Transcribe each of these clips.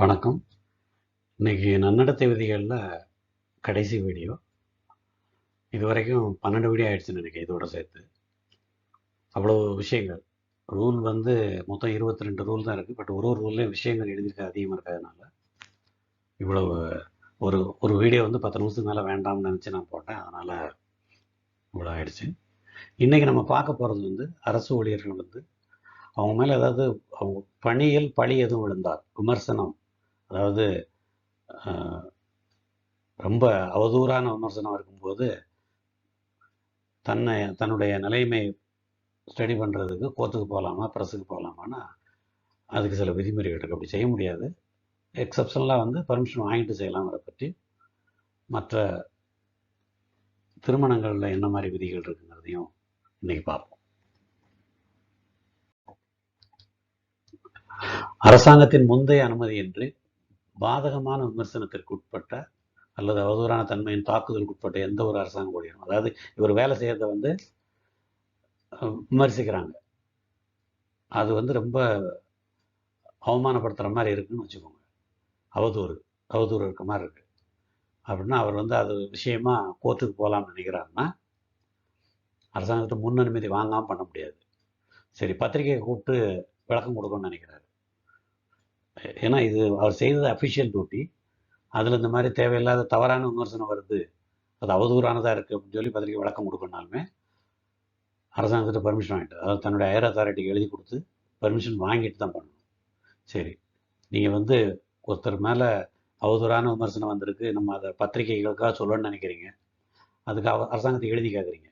வணக்கம். இன்னைக்கு நன்னடத்தை விதிகளில் கடைசி வீடியோ. இது வரைக்கும் பன்னெண்டு வீடியோ ஆயிடுச்சுன்னு நினைக்கிறேன் இதோட சேர்த்து. அவ்வளோ விஷயங்கள். ரூல் வந்து மொத்தம் இருபத்தி ரெண்டு ரூல் தான் இருக்குது பட் ஒரு ஒரு ரூல்லையும் விஷயங்கள் எழுதியிருக்க அதிகமாக இருக்கிறதுனால இவ்வளோ ஒரு ஒரு வீடியோ வந்து பத்து நிமிஷத்துக்கு மேலே வேண்டாம்னு நினச்சி நான் போட்டேன். அதனால் இவ்வளோ ஆயிடுச்சு. இன்றைக்கி நம்ம பார்க்க போகிறது வந்து அரசு ஊழியர்கள் வந்து அவங்க மேலே ஏதாவது அவங்க பணியில் பழி எதுவும் விழுந்தால் விமர்சனம் அதாவது ரொம்ப அவதூறான விமர்சனம் இருக்கும்போது தன்னை தன்னுடைய நிலைமை ஸ்டடி பண்ணுறதுக்கு கோர்ட்டுக்கு போகலாமா ப்ரெஸ்ஸுக்கு போகலாமான்னா அதுக்கு சில விதிமுறைகள் இருக்குது அப்படி செய்ய முடியாது. எக்ஸப்ஷனலாக வந்து பர்மிஷன் வாங்கிட்டு செய்யலாங்கிறத பற்றி. மற்ற திருமணங்களில் என்ன மாதிரி விதிகள் இருக்குங்கிறதையும் இன்னைக்கு பார்ப்போம். அரசாங்கத்தின் முந்தைய அனுமதியின்றி பாதகமான விமர்சனத்திற்கு உட்பட்ட அல்லது அவதூறான தன்மையின் தாக்குதலுக்கு உட்பட்ட எந்த ஒரு அரசாங்க ஊழியரும் அதாவது இவர் வேலை செய்கிறத வந்து விமர்சிக்கிறாங்க. அது வந்து ரொம்ப அவமானப்படுத்துகிற மாதிரி இருக்குன்னு வச்சுக்கோங்க. அவதூறு அவதூறு இருக்க மாதிரி இருக்கு. அப்படின்னா அவர் வந்து அது விஷயமா கோர்ட்டுக்கு போகலாம்னு நினைக்கிறாருன்னா அரசாங்கத்தை முன் அனுமதி வாங்காமல் பண்ண முடியாது. சரி பத்திரிகையை கூப்பிட்டு விளக்கம் கொடுக்கணும்னு நினைக்கிறாரு. ஏன்னா இது அவர் செய்தது அஃபிஷியல் டியூட்டி அதில் இந்த மாதிரி தேவையில்லாத தவறான விமர்சனம் வருது. அது அவதூறானதாக இருக்குது அப்படின்னு சொல்லி பத்திரிக்கை விளக்கம் கொடுக்கணுனாலுமே அரசாங்கத்திட்ட பர்மிஷன் வாங்கிட்டு அதாவது தன்னுடைய ஹையர் அத்தாரிட்டிக்கு எழுதி கொடுத்து பர்மிஷன் வாங்கிட்டு தான் பண்ணணும். சரி. நீங்கள் வந்து ஒருத்தர் மேலே அவதூறான விமர்சனம் வந்திருக்கு. நம்ம அதை பத்திரிகைகளுக்காக சொல்லணும்னு நினைக்கிறீங்க. அதுக்கு அவ அரசாங்கத்தை எழுதி கேட்குறீங்க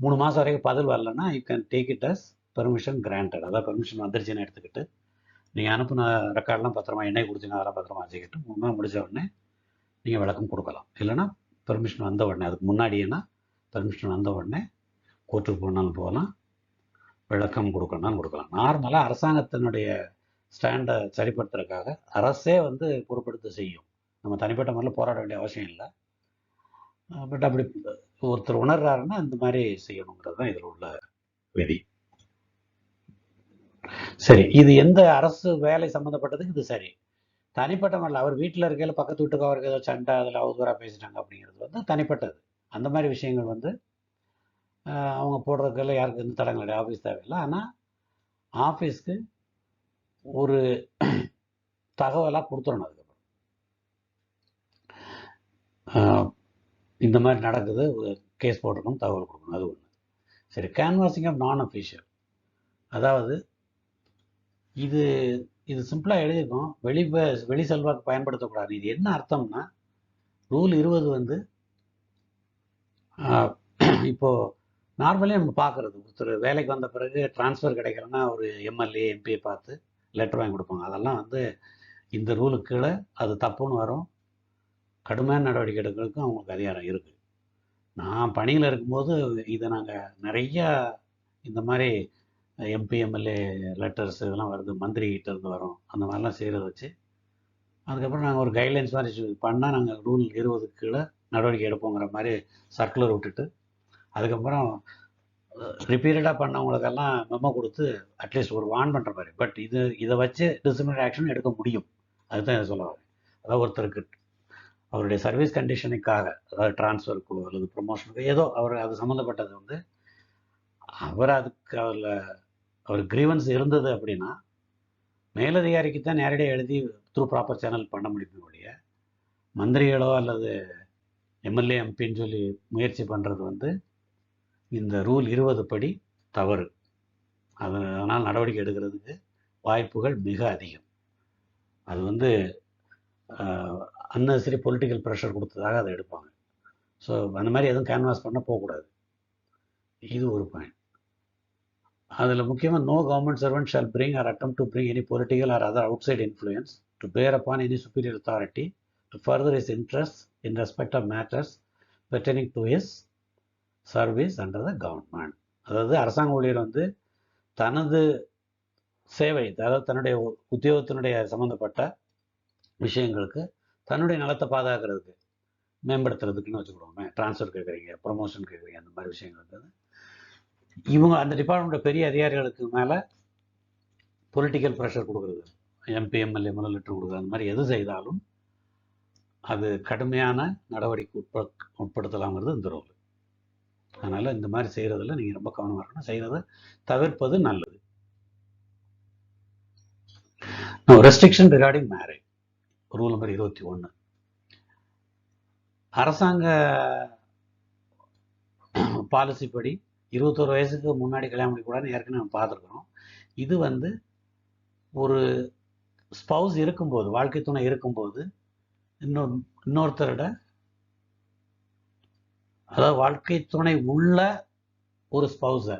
மூணு மாதம் வரைக்கும் பதில் வரலன்னா you can take it as permission granted அதாவது பெர்மிஷன் வந்துருச்சுன்னு எடுத்துக்கிட்டு நீங்கள் அனுப்புன ரெக்கார்டெலாம் பத்திரமா எண்ணெய் கொடுத்தீங்க அதெல்லாம் பத்திரமா வச்சுக்கிட்டு மூணு முடித்த உடனே நீங்கள் விளக்கம் கொடுக்கலாம். இல்லைன்னா பெர்மிஷன் வந்த உடனே அதுக்கு முன்னாடியேனா பெர்மிஷன் வந்த உடனே கோர்ட்டுக்கு போனாலும் போகலாம் விளக்கம் கொடுக்கணும்னாலும் கொடுக்கலாம். நார்மலாக அரசாங்கத்தினுடைய ஸ்டாண்டை சரிப்படுத்துறதுக்காக அரசே வந்து பொறுப்படுத்த செய்யும். நம்ம தனிப்பட்ட முறையில் போராட வேண்டிய அவசியம் இல்லை. பட் அப்படி ஒருத்தர் உணர்றாருன்னா இந்த மாதிரி செய்யணுங்கிறது தான் இதில் உள்ள விதி. சரி இது எந்த அரசு வேலை சம்மந்தப்பட்டதுக்கு இது சரி. தனிப்பட்ட முறையில் அவர் வீட்டில் இருக்கையில் பக்கத்து வீட்டுக்கு அவருக்கு ஏதோ சண்டை அதில் அவதூறாக பேசிட்டாங்க அப்படிங்கிறது வந்து தனிப்பட்டது. அந்த மாதிரி விஷயங்கள் வந்து அவங்க போடுறதுக்கெல்லாம் யாருக்கு எந்த தடங்கள் கிடையாது. ஆஃபீஸ் தேவையில்லை. ஆனால் ஆஃபீஸ்க்கு ஒரு தகவலாக கொடுத்துடணும் அதுக்கப்புறம். இந்த மாதிரி நடக்குது. கேஸ் போட்டிருக்கணும் தகவல் கொடுக்கணும். அது ஒன்று சரி கேன்வாசிங் ஆஃப் நான் அஃபிஷியல் அதாவது இது இது சிம்பிளாக எழுதியிருக்கோம் வெளி வெளி செல்வாக்கு பயன்படுத்தக்கூடாது. இது என்ன அர்த்தம்னா ரூல் இருபது வந்து இப்போது இப்போ நம்ம பார்க்குறது. ஒருத்தர் வேலைக்கு வந்த பிறகு ட்ரான்ஸ்ஃபர் கிடைக்கலன்னா ஒரு எம்எல்ஏ எம்பியை பார்த்து லெட்டர் வாங்கி கொடுப்பாங்க. அதெல்லாம் வந்து இந்த ரூலுக்கு கீழே அது தப்புன்னு வரும். கடுமையான நடவடிக்கை எடுக்கிறதுக்கும் அவங்களுக்கு அதிகாரம் இருக்குது நான் பணியில் இருக்கும்போது இதை நாங்கள் நிறையா இந்த மாதிரி எம்பி எம்எல்ஏ லெட்டர்ஸ் இதெல்லாம் வருது மந்திரி கிட்டேருந்து வரும். அந்த மாதிரிலாம் செய்கிறத வச்சு அதுக்கப்புறம் நாங்கள் ஒரு கைட்லைன்ஸ் மாதிரி பண்ணால் நாங்கள் ரூல் இருபதுக்கு கீழே நடவடிக்கை எடுப்போங்கிற மாதிரி சர்க்குலர் விட்டுட்டு அதுக்கப்புறம் ரிப்பீட்டடாக பண்ணவங்களுக்கெல்லாம் மெமோ கொடுத்து அட்லீஸ்ட் ஒரு வான் பண்ணுற மாதிரி. பட் இது இதை வச்சு டிசிப்ளினரி ஆக்ஷன் எடுக்க முடியும். அதுதான் இதை சொல்ல வரேன். அதாவது ஒருத்தருக்கு அவருடைய சர்வீஸ் கண்டிஷனுக்காக அதாவது டிரான்ஸ்ஃபருக்கோ அல்லது ப்ரொமோஷனுக்கோ ஏதோ அவர் அது சம்மந்தப்பட்டது வந்து அவர் அதுக்கு அதில் அவர் கிரீவன்ஸ் இருந்தது அப்படின்னா மேலதிகாரிக்கு தான் நேரடியாக எழுதி த்ரூ ப்ராப்பர் சேனல் பண்ண முடியுமே ஒழிய மந்திரிகளோ அல்லது எம்எல்ஏ எம்பின்னு சொல்லி முயற்சி பண்ணுறது வந்து இந்த ரூல் இருபது படி தவறு. அது அதனால் நடவடிக்கை எடுக்கிறதுக்கு வாய்ப்புகள் மிக அதிகம். அது வந்து அன்னெசரி பொலிட்டிக்கல் ப்ரெஷர் கொடுத்ததாக அதை எடுப்பாங்க. ஸோ அந்த மாதிரி எதுவும் கேன்வாஸ் பண்ண போகக்கூடாது. இது ஒரு பாயிண்ட் அதில் முக்கியமாக no government servant shall bring or attempt to bring any political or other outside influence to bear upon any superior authority to further his interest in respect of matters pertaining to his service under the government அதாவது அரசாங்க ஊழியர் வந்து தனது சேவை அதாவது தன்னுடைய உத்தியோகத்தினுடைய சம்மந்தப்பட்ட விஷயங்களுக்கு தன்னுடைய நலத்தை பாதுகாக்கிறதுக்கு மேம்படுத்துறதுக்குன்னு வச்சுக்கிடுவோமே ட்ரான்ஸ்ஃபர் கேட்குறீங்க ப்ரொமோஷன் கேட்குறீங்க அந்த மாதிரி விஷயங்களுக்கு வந்து இவங்க அந்த டிபார்ட்மெண்ட் பெரிய அதிகாரிகளுக்கு மேலே பொலிட்டிக்கல் ப்ரெஷர் கொடுக்குறது. எம்பி எம்எல்ஏ முதல் லெட்டர் கொடுக்குறது. அந்த மாதிரி எது செய்தாலும் அது கடுமையான நடவடிக்கை உட்ப உட்படுத்தலாங்கிறது இந்த ரோல் அதனால் இந்த மாதிரி செய்கிறதில் நீங்கள் ரொம்ப கவனமாக இருக்கணும். செய்கிறத தவிர்ப்பது நல்லது. Restriction regarding marriage rule number இருபத்தி ஒன்று அரசாங்க பாலிசி படி இருபத்தோரு வயசுக்கு முன்னாடி கல்யாணம் பண்ணிக்கூடாதுன்னு ஏற்கனவே நம்ம பார்த்துருக்குறோம். இது வந்து ஒரு ஸ்பவுஸ் இருக்கும்போது வாழ்க்கை துணை இருக்கும்போது இன்னொரு இன்னொருத்தரோட அதாவது வாழ்க்கை துணை உள்ள ஒரு ஸ்பவுஸை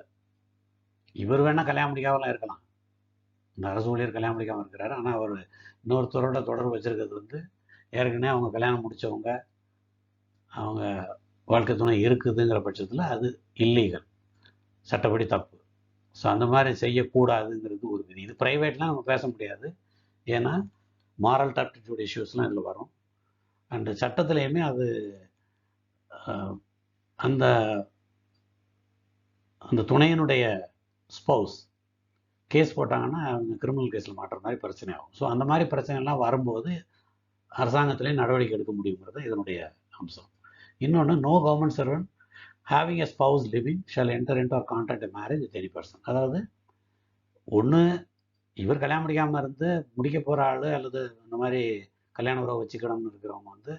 இவர் வேணால் கல்யாணம் முடிக்காமலாம் இருக்கலாம். இந்த அரசு ஊழியர் கல்யாணம் முடிக்காமல் இருக்கிறாரு. ஆனால் அவர் இன்னொருத்தரோட தொடர்பு வச்சுருக்கிறது வந்து ஏற்கனவே அவங்க கல்யாணம் முடித்தவங்க அவங்க வாழ்க்கை துணை இருக்குதுங்கிற பட்சத்தில் அது இல்லீகல் சட்டப்படி தப்பு. ஸோ அந்த மாதிரி செய்யக்கூடாதுங்கிறது ஒரு விதி. இது ப்ரைவேட்லாம் நம்ம பேச முடியாது. ஏன்னா மாரல் டாப்டிடியூட் இஷ்யூஸ்லாம் இதில் வரும். அண்டு சட்டத்துலேயுமே அது அந்த அந்த துணையினுடைய ஸ்பௌஸ் கேஸ் போட்டாங்கன்னா அவங்க கிரிமினல் கேஸில் மாட்டுற மாதிரி பிரச்சனை ஆகும். ஸோ அந்த மாதிரி பிரச்சனைலாம் வரும்போது அரசாங்கத்திலே நடவடிக்கை எடுக்க முடியுங்கிறது இதனுடைய அம்சம். இன்னொன்று no government servant having a spouse living shall enter into or contract marriage with any person அதாவது ஒன்று இவர் கல்யாணம் முடிக்காமல் இருந்து முடிக்க போகிற ஆள் அல்லது இந்த மாதிரி கல்யாண உறவு வச்சுக்கணும்னு இருக்கிறவங்க வந்து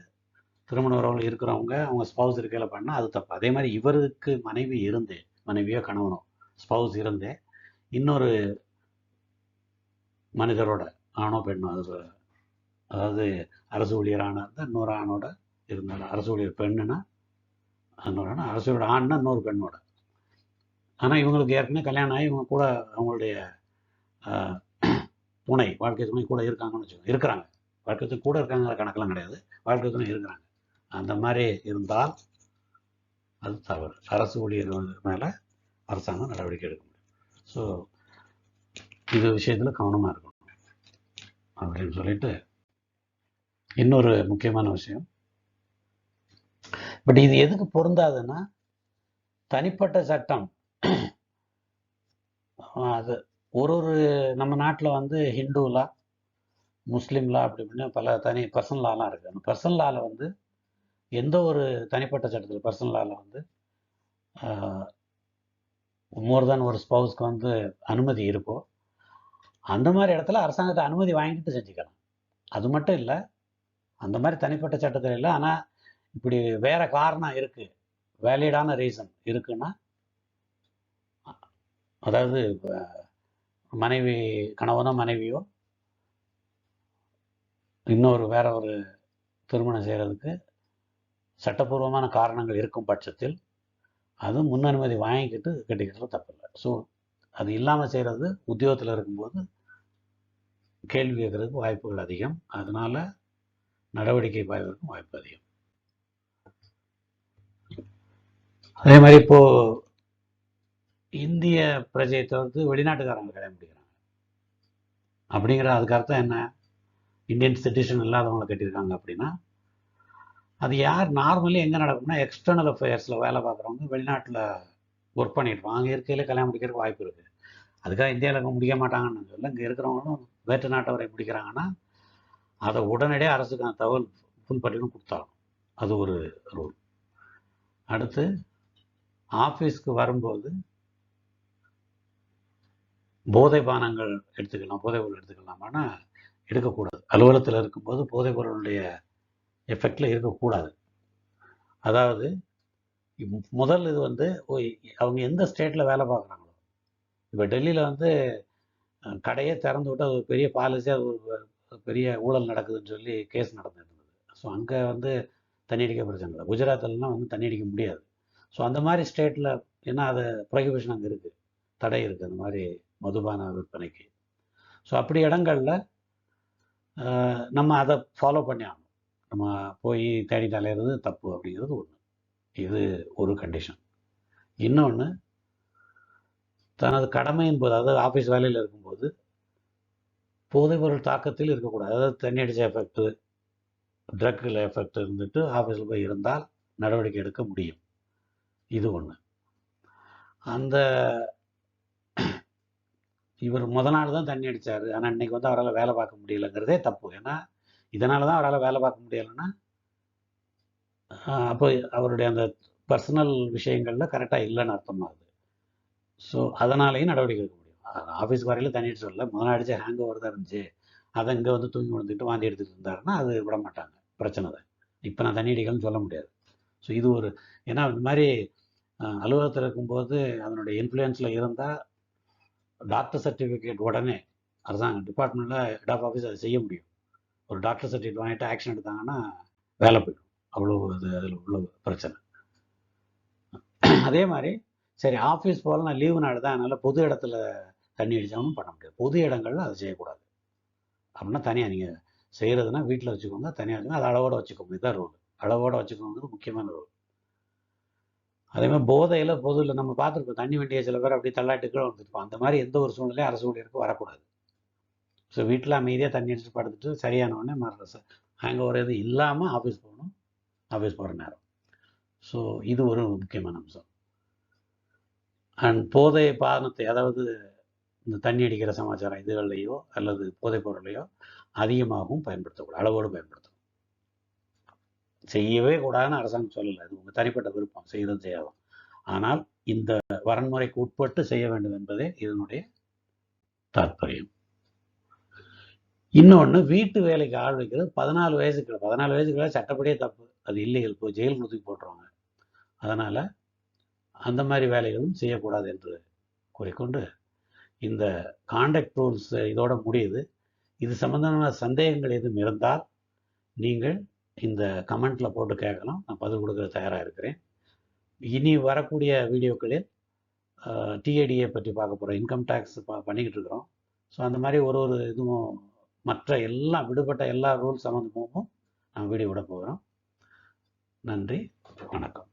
திருமண உறவில் இருக்கிறவங்க அவங்க ஸ்பவுஸ் இருக்கையில் பண்ணால் அது தப்பு. அதே மாதிரி இவருக்கு மனைவி இருந்தே மனைவியோ கணவனோ ஸ்பவுஸ் இருந்தே இன்னொரு மனிதரோட ஆணோ பெண்ணோ அது அதாவது அரசு ஊழியரான இருந்தால் இன்னொரு ஆணோட இருந்தாலும் அரசு ஊழியர் பெண்ணுனா இன்னொரு அரசோட அரசு ஆண்னா இன்னொரு பெண்ணோட. ஆனால் இவங்களுக்கு ஏற்கனவே கல்யாணம் ஆகி இவங்க கூட அவங்களுடைய ஆஹ், துணை வாழ்க்கை துணை கூட இருக்காங்கன்னு வச்சுக்கோங்க. இருக்கிறாங்க. வாழ்க்கை துணை கூட இருக்காங்கிற கணக்கெல்லாம் கிடையாது. வாழ்க்கை துணை இருக்கிறாங்க. அந்த மாதிரி இருந்தால் அது தவறு. அரசு ஊழியர்கள் மேலே அரசாங்கம் நடவடிக்கை எடுக்க முடியும். ஸோ இது விஷயத்தில் கவனமாக இருக்கணும். அப்படின்னு சொல்லிட்டு இன்னொரு முக்கியமான விஷயம். பட் இது எதுக்கு பொருந்தாதுன்னா தனிப்பட்ட சட்டம். அது ஒரு ஒரு நம்ம நாட்டில் வந்து ஹிந்துலா முஸ்லீம்லா அப்படி இப்படின்னு பல தனி பர்சனல் லாலாம் இருக்குது அந்த பர்சனல் லாவில் வந்து எந்த ஒரு தனிப்பட்ட சட்டத்தில் பர்சனல் லாவில் வந்து மோர் தான் ஒரு ஸ்பவுஸ்க்கு வந்து அனுமதி இருக்கோ அந்த மாதிரி இடத்துல அரசாங்கத்தை அனுமதி வாங்கிட்டு செஞ்சுக்கலாம். அது மட்டும் இல்லை அந்த மாதிரி தனிப்பட்ட சட்டத்தில் இல்லை. ஆனால் இப்படி வேற காரணம் இருக்கு. வேலிடான ரீசன் இருக்குன்னா அதாவது மனைவி கணவனோ மனைவியோ இன்னொரு வேற ஒரு திருமணம் செய்கிறதுக்கு சட்டப்பூர்வமான காரணங்கள் இருக்கும் பட்சத்தில் அதுவும் முன் அனுமதி வாங்கிக்கிட்டு கட்டிக்கிறது தப்பில்லை. ஸோ அது இல்லாமல் செய்கிறது உத்தியோகத்தில் இருக்கும்போது கேள்வி கேட்கறதுக்கு வாய்ப்புகள் அதிகம். அதனால நடவடிக்கை பாய்வதற்கும் வாய்ப்பு அதிகம். அதே மாதிரி இப்போ இந்திய பிரஜையை தவிர்த்து வெளிநாட்டுக்காரங்க கல்யாணம் முடிக்கிறாங்க. அப்படிங்கிற அதுக்கு அர்த்தம் என்ன? இந்தியன் சிட்டிசன் இல்லாதவங்களை கட்டியிருக்காங்க அப்படின்னா அது யார் நார்மலி எங்கே நடக்கும்னா எக்ஸ்டர்னல் அஃபேர்ஸில் வேலை பார்க்குறவங்க வெளிநாட்டில் ஒர்க் பண்ணிட்டு அங்கே இருக்கையில் கல்யாணம் முடிக்கிறதுக்கு வாய்ப்பு இருக்குது அதுக்காக இந்தியாவில் முடிக்க மாட்டாங்கன்னு சொல்ல இங்கே இருக்கிறவங்களும் வேற்று நாட்டவரை பிடிக்கிறாங்கன்னா அதை உடனடியாக அரசுக்கு தகவல் ஃபுல் கொடுத்தாலும் அது ஒரு ரூல் அடுத்து ஆஃபீஸ்க்கு வரும்போது போதை பானங்கள் எடுத்துக்கலாம் போதை பொருள் எடுத்துக்கலாம். ஆனால் எடுக்கக்கூடாது. அலுவலகத்தில் இருக்கும்போது போதை பொருளுடைய எஃபெக்டில் இருக்கக்கூடாது. அதாவது முதல் இது வந்து அவங்க எந்த ஸ்டேட்டில் வேலை பார்க்குறாங்களோ. இப்போ டெல்லியில் வந்து கடையே திறந்து விட்டு அது ஒரு பெரிய பாலிசி அது ஒரு பெரிய ஊழல் நடக்குதுன்னு சொல்லி கேஸ் நடந்துட்டு இருந்தது. ஸோ அங்கே வந்து தண்ணி அடிக்க பிரச்சனை இல்லை. குஜராத்திலலாம் வந்து தண்ணி அடிக்க முடியாது. ஸோ அந்த மாதிரி ஸ்டேட்டில் ஏன்னா அது ப்ரொஹிபிஷன் அங்கே இருக்குது தடை இருக்குது அந்த மாதிரி மதுபான விற்பனைக்கு. ஸோ அப்படி இடங்களில் நம்ம அதை ஃபாலோ பண்ணி ஆகணும். நம்ம போய் தேடி அலையிறது தப்பு அப்படிங்கிறது ஒன்று இது ஒரு கண்டிஷன் இன்னொன்று தனது கடமையின் போது அதாவது ஆஃபீஸ் வேலையில் இருக்கும்போது போதைப்பொருள் தாக்கத்தில் இருக்கக்கூடாது. அதாவது தண்ணி அடித்த எஃபெக்ட்டு ட்ரக்கில் எஃபெக்ட் இருந்துட்டு ஆஃபீஸில் போய் இருந்தால் நடவடிக்கை எடுக்க முடியும். இது ஒன்று அந்த இவர் முத நாள் தான் தண்ணி அடிச்சாரு. ஆனால் இன்னைக்கு வந்து அவரால் வேலை பார்க்க முடியலங்கிறதே தப்பு. ஏன்னா இதனால தான் அவரால் வேலை பார்க்க முடியலைன்னா அப்போ அவருடைய அந்த பர்சனல் விஷயங்கள்ல கரெக்டாக இல்லைன்னு அர்த்தமாகுது ஸோ அதனாலேயும் நடவடிக்கை எடுக்க முடியும். ஆஃபீஸ் வரையில தண்ணி அடிச்சு வரல முதல் நாள் ஹேங் ஓவர் தான் இருந்துச்சு. அதை இங்கே வந்து தூங்கி விழுந்துட்டு வாந்தி எடுத்துகிட்டு இருந்தாருன்னா அது விட மாட்டாங்க. பிரச்சனை தான். இப்போ நான் தண்ணி அடிக்கலன்னு சொல்ல முடியாது. ஸோ இது ஒரு ஏன்னா இந்த மாதிரி அலுவலகத்தில் இருக்கும்போது அதனுடைய இன்ஃப்ளூயன்ஸில் இருந்தால் டாக்டர் சர்டிஃபிகேட் உடனே அரசாங்கம் டிபார்ட்மெண்ட்டில் ஹெட் ஆஃப் ஆஃபீஸ் அதை செய்ய முடியும். ஒரு டாக்டர் சர்டிஃபிகேட் வாங்கிட்டு ஆக்ஷன் எடுத்தாங்கன்னா வேலை போயிடும். அவ்வளோ அது அதில் உள்ள பிரச்சனை. அதே மாதிரி சரி ஆஃபீஸ் போகல நான் லீவு நாடு தான் அதனால் பொது இடத்துல தண்ணி அடித்தாலும் பண்ண முடியாது. பொது இடங்கள்ல அதை செய்யக்கூடாது. அப்படின்னா தனியாக நீங்கள் செய்கிறதுனா வீட்டில் வச்சுக்கோங்க தனியாக வச்சுக்கோங்க. அதை அளவோட வச்சுக்கோங்க. இதுதான் ரூல் அளவோட வச்சுக்கோங்கிறது முக்கியமான ரூல் அதே மாதிரி போதையில் பொதுவில் நம்ம பார்த்துருப்போம் தண்ணி வண்டியை சில பேர் அப்படியே தள்ளாட்டு வந்துருப்போம் அந்த மாதிரி எந்த ஒரு சூழ்நிலையும் அரசு ஊழியருக்கு வரக்கூடாது. ஸோ வீட்டில் அமைதியாக தண்ணி அடிச்சு படுத்துட்டு சரியானவொடனே உடனே சார் அங்கே ஒரு இது இல்லாமல் ஆஃபீஸ் போகணும். ஆஃபீஸ் போகிற நேரம். ஸோ இது ஒரு முக்கியமான அம்சம். அண்ட் போதை பாதனத்தை அதாவது இந்த தண்ணி அடிக்கிற சமாச்சாரம் இதுகள்லையோ அல்லது போதைப் பொருளையோ அதிகமாகவும் பயன்படுத்தக்கூடாது அளவோடு பயன்படுத்தணும் செய்யவே கூடாதுன்னு அரசாங்கம் சொல்லலை. அது உங்கள் தனிப்பட்ட விருப்பம். செய்யறது செய்யலாம். ஆனால் இந்த வரன்முறைக்கு உட்பட்டு செய்ய வேண்டும் என்பதே இதனுடைய தாற்பயம். இன்னொன்று வீட்டு வேலைக்கு ஆள் வைக்கிறது பதினாலு வயசுக்கு பதினாலு வயசுக்கு சட்டப்படியே தப்பு. அது இல்லைகள். போய் ஜெயில் தூக்கி போட்டுருவாங்க. அதனால் அந்த மாதிரி வேலைகளும் செய்யக்கூடாது என்று கூறிக்கொண்டு இந்த காண்டக்ட் ரூல்ஸ் இதோட முடியுது. இது சம்பந்தமான சந்தேகங்கள் எதுவும் இருந்தால் நீங்கள் இந்த கமெண்ட்டில் போட்டு கேட்கலாம். நான் பதில் கொடுக்க தயாராக இருக்கிறேன். இனி வரக்கூடிய வீடியோக்களில் டிஏடிஏ பற்றி பார்க்க போகிறோம் இன்கம் டேக்ஸ் பா பண்ணிக்கிட்டு இருக்கிறோம். ஸோ அந்த மாதிரி ஒரு ஒரு இதுவும் மற்ற எல்லா விடுபட்ட எல்லா ரூல்ஸ் சம்மந்தமும் நான் வீடியோ விட போகிறோம். நன்றி. வணக்கம்.